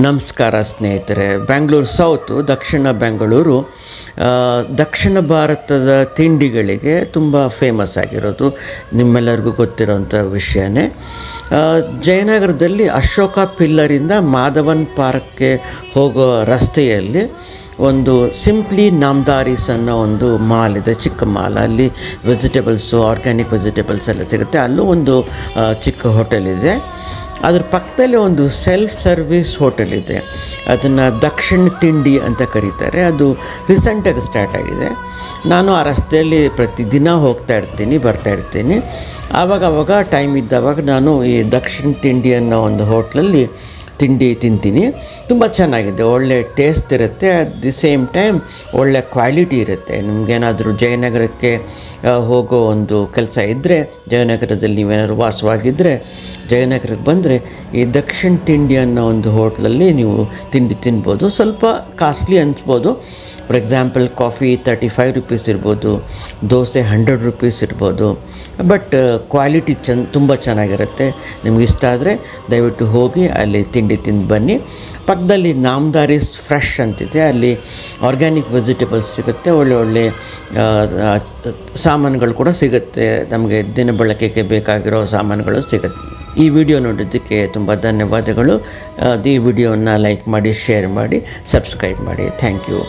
ನಮಸ್ಕಾರ ಸ್ನೇಹಿತರೆ. ಬೆಂಗಳೂರು ಸೌತು ದಕ್ಷಿಣ ಬೆಂಗಳೂರು ದಕ್ಷಿಣ ಭಾರತದ ತಿಂಡಿಗಳಿಗೆ ತುಂಬ ಫೇಮಸ್ ಆಗಿರೋದು ನಿಮ್ಮೆಲ್ಲರಿಗೂ ಗೊತ್ತಿರೋಂಥ ವಿಷಯನೇ. ಜಯನಗರದಲ್ಲಿ ಅಶೋಕ ಪಿಲ್ಲರಿಂದ ಮಾಧವನ್ ಪಾರ್ಕ್ಗೆ ಹೋಗೋ ರಸ್ತೆಯಲ್ಲಿ ಒಂದು ಸಿಂಪ್ಲಿ ನಾಮ್ದಾರೀಸ್ ಅನ್ನೋ ಒಂದು ಮಾಲ್ ಇದೆ, ಚಿಕ್ಕ ಮಾಲ್. ಅಲ್ಲಿ ವೆಜಿಟೇಬಲ್ಸು ಆರ್ಗ್ಯಾನಿಕ್ ವೆಜಿಟೇಬಲ್ಸ್ ಎಲ್ಲ ಸಿಗುತ್ತೆ. ಅಲ್ಲೂ ಒಂದು ಚಿಕ್ಕ ಹೋಟೆಲ್ ಇದೆ. ಅದ್ರ ಪಕ್ಕದಲ್ಲಿ ಒಂದು ಸೆಲ್ಫ್ ಸರ್ವಿಸ್ ಹೋಟೆಲ್ ಇದೆ. ಅದನ್ನು ದಕ್ಷಿಣ ತಿಂಡಿ ಅಂತ ಕರೀತಾರೆ. ಅದು ರೀಸೆಂಟಾಗಿ ಸ್ಟಾರ್ಟ್ ಆಗಿದೆ. ನಾನು ಆ ರಸ್ತೆಯಲ್ಲಿ ಪ್ರತಿದಿನ ಹೋಗ್ತಾ ಇರ್ತೀನಿ, ಬರ್ತಾ ಇರ್ತೀನಿ. ಆವಾಗ ಆವಾಗ ಟೈಮ್ ಇದ್ದವಾಗ ನಾನು ಈ ದಕ್ಷಿಣ ತಿಂಡಿ ಅನ್ನೋ ಒಂದು ಹೋಟ್ಲಲ್ಲಿ ತಿಂಡಿ ತಿಂತೀನಿ. ತುಂಬ ಚೆನ್ನಾಗಿದೆ. ಒಳ್ಳೆ ಟೇಸ್ಟ್ ಇರುತ್ತೆ. ಅಟ್ ದಿ ಸೇಮ್ ಟೈಮ್ ಒಳ್ಳೆ ಕ್ವಾಲಿಟಿ ಇರುತ್ತೆ. ನಿಮಗೇನಾದರೂ ಜಯನಗರಕ್ಕೆ ಹೋಗೋ ಒಂದು ಕೆಲಸ ಇದ್ದರೆ ಜಯನಗರದಲ್ಲಿ ನೀವೇನಾದ್ರು ವಾಸವಾಗಿದ್ದರೆ ಜಯನಗರಕ್ಕೆ ಬಂದರೆ, ಈ ದಕ್ಷಿಣ ತಿಂಡಿ ಅನ್ನೋ ಒಂದು ಹೋಟ್ಲಲ್ಲಿ ನೀವು ತಿಂಡಿ ತಿನ್ಬೋದು. ಸ್ವಲ್ಪ costly ಅನಿಸ್ಬೋದು. For example coffee thirty five rupees ಇರ್ಬೋದು, ದೋಸೆ ಹಂಡ್ರೆಡ್ ರುಪೀಸ್ ಇರ್ಬೋದು. ಬಟ್ ಕ್ವಾಲಿಟಿ ಚೆನ್ನ ತುಂಬ ಚೆನ್ನಾಗಿರುತ್ತೆ. ನಿಮ್ಗೆ ಇಷ್ಟ ಆದರೆ ದಯವಿಟ್ಟು ಹೋಗಿ ಅಲ್ಲಿ ತಿಂಡಿ ತಿಂದು ಬನ್ನಿ. ಪಕ್ಕದಲ್ಲಿ ನಾಮ್ದಾರಿಸ್ ಫ್ರೆಶ್ ಅಂತಿದೆ. ಅಲ್ಲಿ ಆರ್ಗ್ಯಾನಿಕ್ ವೆಜಿಟೇಬಲ್ಸ್ ಸಿಗುತ್ತೆ. ಒಳ್ಳೆ ಒಳ್ಳೆ ಸಾಮಾನುಗಳು ಕೂಡ ಸಿಗುತ್ತೆ. ನಮಗೆ ದಿನ ಬಳಕೆಗೆ ಬೇಕಾಗಿರೋ ಸಾಮಾನುಗಳು ಸಿಗುತ್ತೆ. ಈ ವಿಡಿಯೋ ನೋಡಿದ್ದಕ್ಕೆ ತುಂಬ ಧನ್ಯವಾದಗಳು. ಈ ವಿಡಿಯೋನ ಲೈಕ್ ಮಾಡಿ ಶೇರ್ ಮಾಡಿ ಸಬ್ಸ್ಕ್ರೈಬ್ ಮಾಡಿ. Thank you